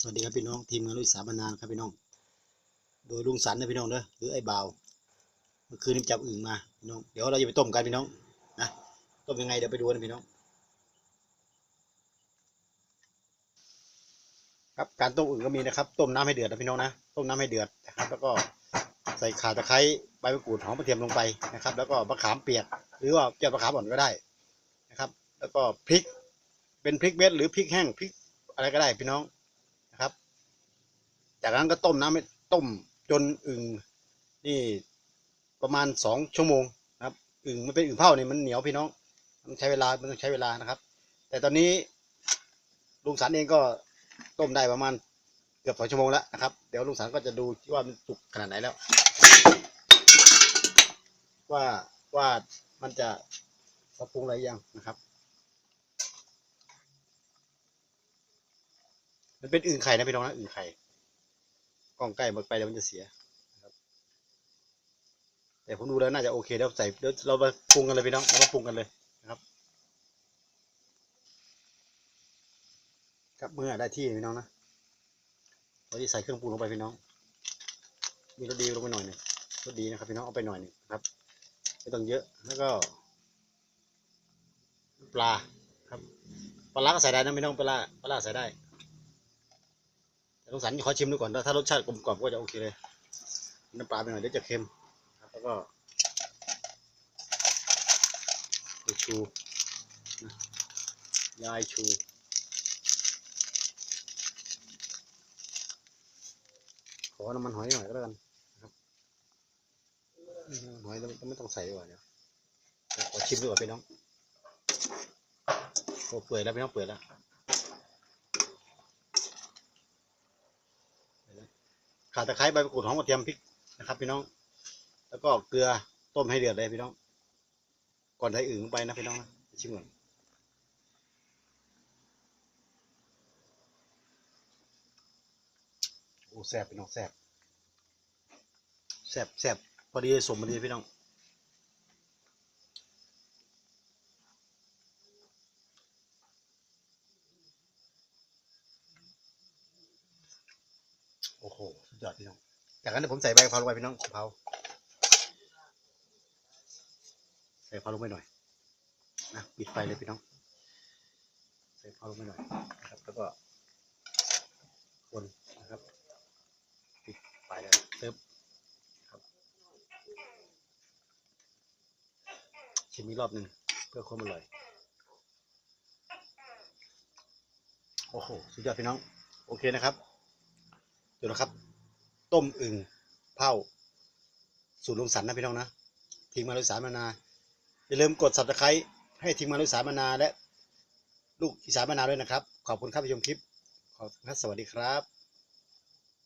สวัสดีครับพี่น้องทีมงานลุยสามานานครับพี่น้อง โดยลุงสันนะพี่น้องเด้อหรือไอ้บ่าวเมื่อคืนนี้จับอึ่งมาพี่น้องเดี๋ยวเราจะไปต้มกันพี่น้องนะต้มยังไงเดี๋ยวไปดูนะพี่น้อง ครับการต้มอึ่งก็มีนะครับ ต้มน้ำให้เดือดนะพี่น้องนะต้มน้ำให้เดือดนะครับ แล้วก็ใส่ข่าตะไคร้ใบมะกรูดหอมกระเทียมลงไปนะครับ แล้วก็มะขามเปียก หรือว่าเจียวมะขามอ่อนก็ได้นะครับ แล้วก็พริกเป็นพริกเม็ดหรือพริกแห้งพริกอะไรก็ได้พี่น้อง จากนั้นก็ต้มน้ำให้ต้มจนอึ่งนี่ประมาณสองชั่วโมงนะครับอึ่งมันเป็นอึ่งเผาเนี่ยมันเหนียวพี่น้อง มันใช้เวลามันต้องใช้เวลานะครับ แต่ตอนนี้ลุงสันเองก็ต้มได้ประมาณเกือบสองชั่วโมงแล้วนะครับ เดี๋ยวลุงสันก็จะดูว่ามันสุกขนาดไหนแล้ว ว่าว่ามันจะปรับปรุงอะไรยังนะครับมันเป็นอึ่งไข่นะพี่น้องนะอึ่งไข่ กล้องใกล้หมดไปเดี๋ยวมันจะเสียนะครับ แต่ผมดูแล้วน่าจะโอเคเดี๋ยวใส่เดี๋ยวเรามาปรุงกันเลยพี่น้องเรามาปรุงกันเลยนะครับ ครับเมื่อได้ที่พี่น้องนะเราจะใส่เครื่องปรุงลงไปพี่น้อง มีรสดีลงไปหน่อยหนึ่งรสดีนะครับพี่น้องเอาไปหน่อยหนึ่งครับไม่ต้องเยอะแล้วก็ปลาครับปลาก็ใส่ได้นะพี่น้องปลาปลาใส่ได้ แต่ต้องสันขอชิมดูก่อนถ้ารสชาติกลมกล่อมก็จะโอเคเลยน้ำปลาไปหน่อยเดี๋ยวจะเค็มครับแล้วก็ชูยายชูขอน้ำมันหอยหน่อยก็แล้วกันนะครับหอยเราไม่ต้องใส่ดีกว่าเดี๋ยขอชิมดูก่อนพี่น้องโอ้เปื่อยแล้วพี่น้องเปื่อยแล้ว ข่าตะไคร้ใบมะกรูดหอมกระเทียมพริกนะครับพี่น้อง แล้วก็เกลือต้มให้เดือดเลยพี่น้อง ก่อนใส่อื่นลงไปนะพี่น้องนะชิมก่อนโอ้แซ่บพี่น้องแซ่บแซ่บแซ่บพอดีสมพอดีพี่น้องโอ้โห ยอดพี่น้องจากนั้นเดี๋ยวผมใส่ใบกะเพราลงไปพี่น้องกะเพราใส่กะเพราลงไปหน่อยนะปิดไฟเลยพี่น้อง ใส่กะเพราลงไปหน่อยนะครับ แล้วก็คนนะครับปิดไฟเลยเติมครับชิมอีกรอบหนึ่งเพื่อความอร่อยโอ้โห สุดยอดพี่น้อง โอเคนะครับดูนะครับ ต้มอึ่งเผาสูตรลุงสันนะพี่น้องนะทีมงานลุยสารมานาอย่าลืมกดสับตะไคร้ให้ทีมงานลุยสารมานาและ ลูกอีสานมานาด้วยนะครับ ขอบคุณครับที่ชมคลิปขอบคุณครับสวัสดีครับ